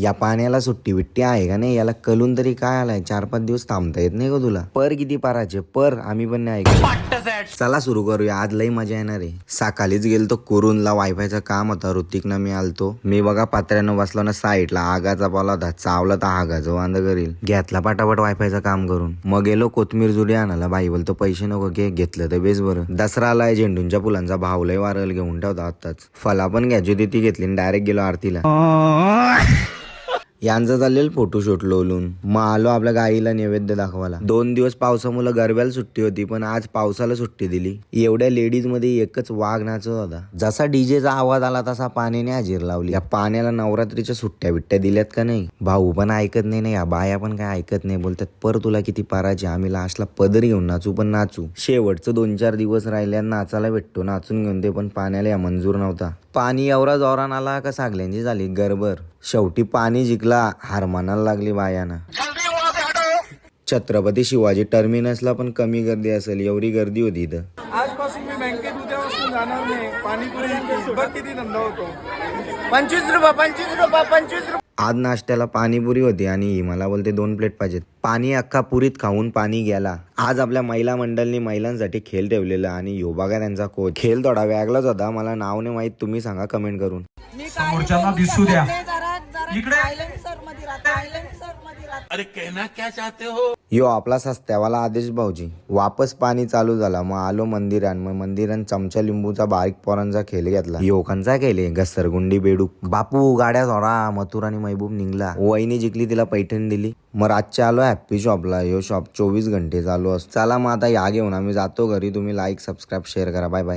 या पाण्याला सुट्टी बिट्टी आहे का नाही? याला कलून तरी काय आलाय? चार पाच दिवस थांबता येत नाही का तुला? पर किती पाराचे? पर आम्ही पण नाही ऐकू चला सुरू करूया. आज लई मजा येणार आहे. सकाळीच गेलतो कुरूनला वायफायचं काम होतं. ऋतिकनं मी आलतो. मी बघा पात्र्यानं बसलो ना साईडला. आगाचा पाला होता. चावला तर आगाचं वांद करील. घेतला पटापट वायफायचं काम करून. मग गेलो कोथमीर जुडी आणायला. बाई बोलतो पैसे नको घे. घेतलं तर बेस बरं. दसरा आलाय झेंडूंच्या फुलांचा. भाव लय वारल घेऊन ठेवता आताच फला पण घ्यायची होती ती घेतली डायरेक्ट गेलो आरतीला. यांचं चाललेलं फोटोशूट लोलून. मग आलो आपल्या गाईला नैवेद्य दाखवायला. दोन दिवस पावसामुळे गरब्याला सुट्टी होती पण आज पावसाला सुट्टी दिली. एवढ्या लेडीजमध्ये एकच वाघ नाचत होता. जसा डीजेचा आवाज आला तसा पाण्याने हजेर लावली. या पाण्याला नवरात्रीच्या सुट्ट्या बिट्ट्या दिल्यात का नाही? भाऊ पण ऐकत नाही या बाया पण काय ऐकत नाही बोलतात पर तुला किती पाराची आम्ही लास्टला पदर घेऊन नाचू पण नाचू. शेवटचं दोन चार दिवस राहिल्या नाचायला भेटतो नाचून घेऊन ते पण पाण्याला या मंजूर नव्हता. पाणी एवढा जोरान आला का सागल्यांची झाली गरबर शेवटी पाणी जिंकला हार मानायला लागली बायानं. छत्रपती शिवाजी टर्मिनसला पण कमी गर्दी असेल एवढी गर्दी होती इथं. आजपासून मी बँकेत उद्यापासून जाणार नाही. पाणीपुरी किती धंदा होतो? पंचवीस रुपये पंचवीस रुपये पंचवीस रुपये. आज नाश्त्याला पाणीपुरी होती आणि ही मला बोलते दोन प्लेट पाहिजेत. पाणी अख्खा पुरीत खाऊन पाणी गेला. आज आपल्या महिला मंडळनी महिलांसाठी खेळ ठेवलेला आणि यो बघा त्यांचा कोच. खेळ थोडा वेगळाच होता. मला नाव नाही माहीत. तुम्ही सांगा कमेंट करून. दिसू द्या. इकडे. सरमध्ये राहता. आयलंड सर यो आपलाच यो आपला सस्त्यावाला आदेश भाऊजी. वापस पाणी चालू झाला. मग आलो मंदिरान. मग मंदिरान चमचा लिंबूचा बारीक पोरांचा खेळ घेतला. योकांचा केले घसरगुंडी बेडूक. बापू गाड्या थोडा मथुर आणि महबूब निघला. वहिनी जिंकली तिला पैठण दिली. मग रातच्या आलो हॅप्पी शॉपला यो शॉप चोवीस घंटे चालू असतो. चला मग आता या घेऊन. आम्ही जातो घरी. तुम्ही लाईक सबस्क्राईब शेअर करा. Bye bye